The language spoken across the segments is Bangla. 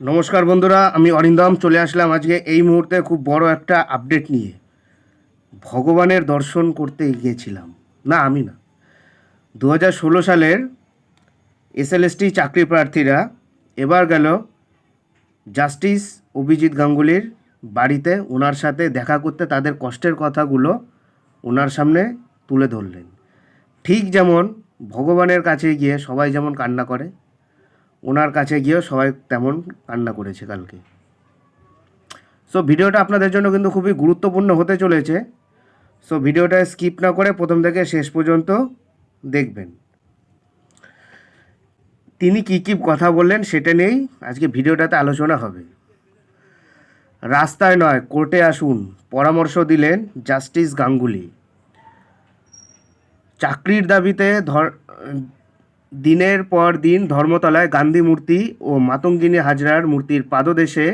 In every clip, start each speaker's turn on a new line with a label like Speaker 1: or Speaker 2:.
Speaker 1: নমস্কার বন্ধুরা, আমি অরিন্দম, চলে আসলাম আজকে এই মুহূর্তে খুব বড় একটা আপডেট নিয়ে। ভগবানের দর্শন করতে গিয়েছিলাম না, আমি না। দু ষোলো সালের এসএলএসটি চাকরি প্রার্থীরা এবার গেল জাস্টিস অভিজিৎ গাঙ্গুলির বাড়িতে। ওনার সাথে দেখা করতে তাদের কষ্টের কথাগুলো ওনার সামনে তুলে ধরলেন। ঠিক যেমন ভগবানের কাছে গিয়ে সবাই যেমন কান্না করে ওনার কাছে গিয়েও সবাই তেমন কান্না করেছে কালকে। সো ভিডিওটা আপনাদের জন্য কিন্তু খুবই গুরুত্বপূর্ণ হতে চলেছে। সো ভিডিওটা স্কিপ না করে প্রথম থেকে শেষ পর্যন্ত দেখবেন। তিনি কী কী কথা বললেন সেটা নিয়েই আজকে ভিডিওটাতে আলোচনা হবে। রাস্তায় নয়, কোর্টে আসুন, পরামর্শ দিলেন জাস্টিস গাঙ্গুলি। চাকরির দাবিতে ধর দিনের পর দিন ধর্মতলায় গান্ধী মূর্তি ও মাতঙ্গিনী হাজরার মূর্তির পাদদেশে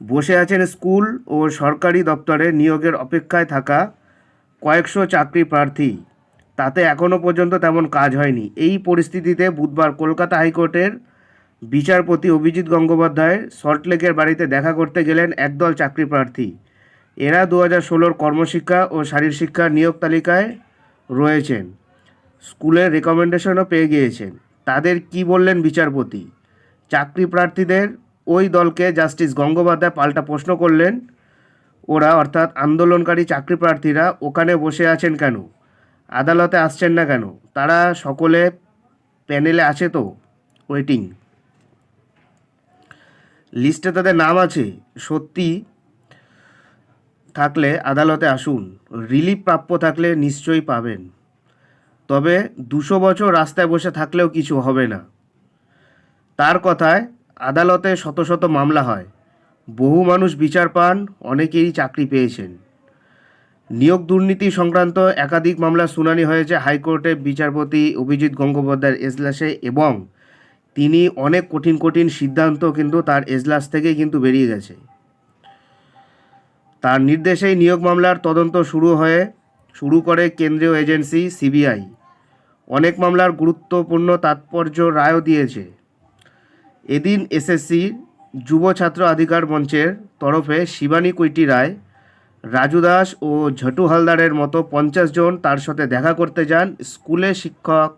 Speaker 1: বসে আছেন স্কুল ও সরকারি দপ্তরে নিয়োগের অপেক্ষায় থাকা কয়েকশো চাকরি প্রার্থী। তাতে এখনও পর্যন্ত তেমন কাজ হয়নি। এই পরিস্থিতিতে বুধবার কলকাতা হাইকোর্টের বিচারপতি অভিজিৎ গঙ্গোপাধ্যায় সল্টলেকের বাড়িতে দেখা করতে গেলেন একদল চাকরি প্রার্থী। এরা দু হাজার ষোলোর কর্মশিক্ষা ও শারীর শিক্ষা নিয়োগ তালিকায় রয়েছেন। স্কুলের রেকমেন্ডেশনও পেয়ে গিয়েছেন। তাদের কি বললেন বিচারপতি? চাকরি প্রার্থীদের ওই দলকে জাস্টিস গঙ্গোপাধ্যায় পাল্টা প্রশ্ন করলেন। ওরা অর্থাৎ আন্দোলনকারী চাকরি প্রার্থীরা ওখানে বসে আছেন কেন? আদালতে আসছেন না কেন? তারা সকলে প্যানেলে আছে তো? ওয়েটিং লিস্টে তাদের নাম আছে। সত্যি থাকলে আদালতে আসুন। রিলিফ প্রাপ্য থাকলে নিশ্চয়ই পাবেন। তবে দুশো বছর রাস্তায় বসে থাকলেও কিছু হবে না। তার কথায় আদালতে শত শত মামলা হয়। বহু মানুষ বিচার পান, অনেকেই চাকরি পেয়েছেন। নিয়োগ দুর্নীতি সংক্রান্ত একাধিক মামলা শুনানি হয়েছে হাইকোর্টে বিচারপতি অভিজিৎ গঙ্গোপাধ্যায়ের এজলাসে এবং তিনি অনেক কঠিন কঠিন সিদ্ধান্ত কিন্তু তার এজলাস থেকেই কিন্তু বেরিয়ে গেছে। তার নির্দেশেই নিয়োগ মামলার তদন্ত শুরু হয়ে শুরু করে কেন্দ্রীয় এজেন্সি, সিবিআই। অনেক মামলার গুরুত্বপূর্ণ তাৎপর্য রায়ও দিয়েছে। এদিন এসএসসি যুব ছাত্র অধিকার মঞ্চের তরফে শিবানী কুইটি রায়, রাজু দাস ও ঝটু হালদারের মতো পঞ্চাশ জন তার সাথে দেখা করতে যান স্কুলে শিক্ষক,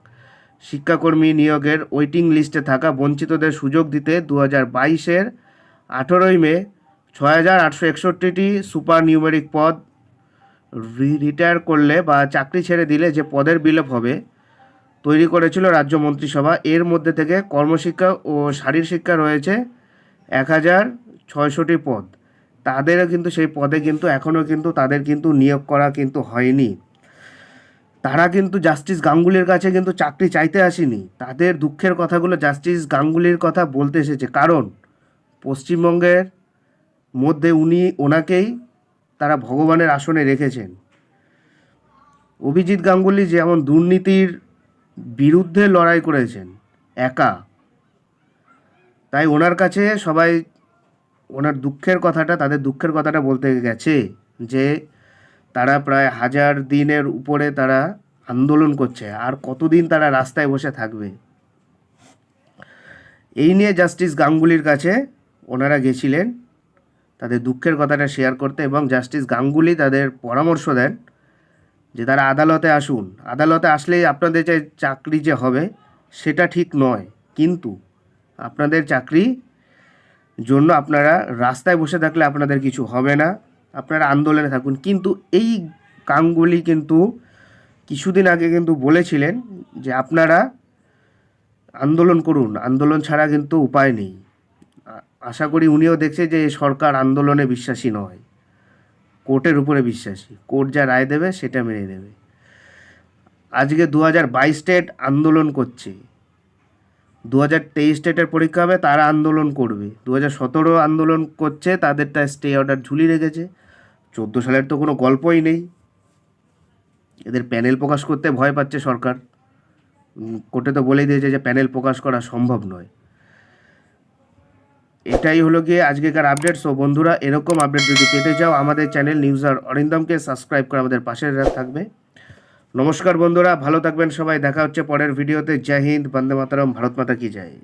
Speaker 1: শিক্ষাকর্মী নিয়োগের ওয়েটিং লিস্টে থাকা বঞ্চিতদের সুযোগ দিতে দু হাজার বাইশের আঠেরোই মে ছয় হাজার আটশো একষট্টিটি সুপার নিউমেরিক পদ রিটায়ার করলে বা চাকরি ছেড়ে দিলে যে পদের বিলোপ হবে, তৈরি করেছিল রাজ্য মন্ত্রিসভা। এর মধ্যে থেকে কর্মশিক্ষা ও শারীর শিক্ষা রয়েছে এক হাজার ছয়শোটি পদ। তাদেরও কিন্তু সেই পদে কিন্তু এখনও কিন্তু তাদের কিন্তু নিয়োগ করা কিন্তু হয়নি। তারা কিন্তু জাস্টিস গাঙ্গুলির কাছে কিন্তু চাকরি চাইতে আসেনি। তাদের দুঃখের কথাগুলো জাস্টিস গাঙ্গুলির কথা বলতে এসেছে। কারণ পশ্চিমবঙ্গের মধ্যে উনি ওনাকেই তারা ভগবানের আসনে রেখেছেন। অভিজিৎ গাঙ্গুলি যেমন দুর্নীতির বিরুদ্ধে লড়াই করেছেন, একা, তাই ওনার কাছে সবাই ওনার দুঃখের কথাটা, তাদের দুঃখের কথাটা বলতে গেছে যে, তারা প্রায় হাজার দিনের উপরে তারা আন্দোলন করছে, আর কতদিন তারা রাস্তায় বসে থাকবে। এই নিয়ে জাস্টিস গাঙ্গুলির কাছে ওনারা গেছিলেন। তাদের দুঃখের কথাটা শেয়ার করতে এবং জাস্টিস গাঙ্গুলি তাদের পরামর্শ দেন যে তারা আদালতে আসুন। আদালতে আসলেই আপনাদের যে চাকরি যে হবে, সেটা ঠিক নয়। কিন্তু আপনাদের চাকরি জন্য আপনারা রাস্তায় বসে থাকলে আপনাদের কিছু হবে না। আপনারা আন্দোলনে থাকুন। কিন্তু এই গাঙ্গুলি কিন্তু কিছুদিন আগে কিন্তু বলেছিলেন যে আপনারা আন্দোলন করুন। আন্দোলন ছাড়া কিন্তু উপায় নেই। আশা করি উনিও দেখছে যে সরকার আন্দোলনে বিশ্বাসী নয়। কোর্টের উপরে বিশ্বাসী। কোর্ট যা রায় দেবে সেটা মেনে নেবে। আজকে দু হাজার বাইশ স্টেট আন্দোলন করছে। দু হাজার তেইশ স্টেটের পরীক্ষা হবে, তারা আন্দোলন করবে। দু হাজার সতেরো আন্দোলন করছে, তাদেরটা স্টে অর্ডার ঝুলিয়ে রেখেছে। চোদ্দ সালের তো কোনো গল্পই নেই। এদের প্যানেল প্রকাশ করতে ভয় পাচ্ছে সরকার। কোর্টে তো বলেই দিয়েছে যে প্যানেল প্রকাশ করা সম্ভব নয়। এটাই হলো গিয়ে আজকেকার আপডেট সো বন্ধুরা, এরকম আপডেট যদি পেতে চাও, আমাদের চ্যানেল নিউজ আর অরিন্দমকে সাবস্ক্রাইব করে আমাদের পাশে থাকবে। নমস্কার বন্ধুরা, ভালো থাকবেন সবাই। দেখা হচ্ছে পরের ভিডিওতে জয় হিন্দ, বন্দে মাতারম, ভারত মাতা কি জয়।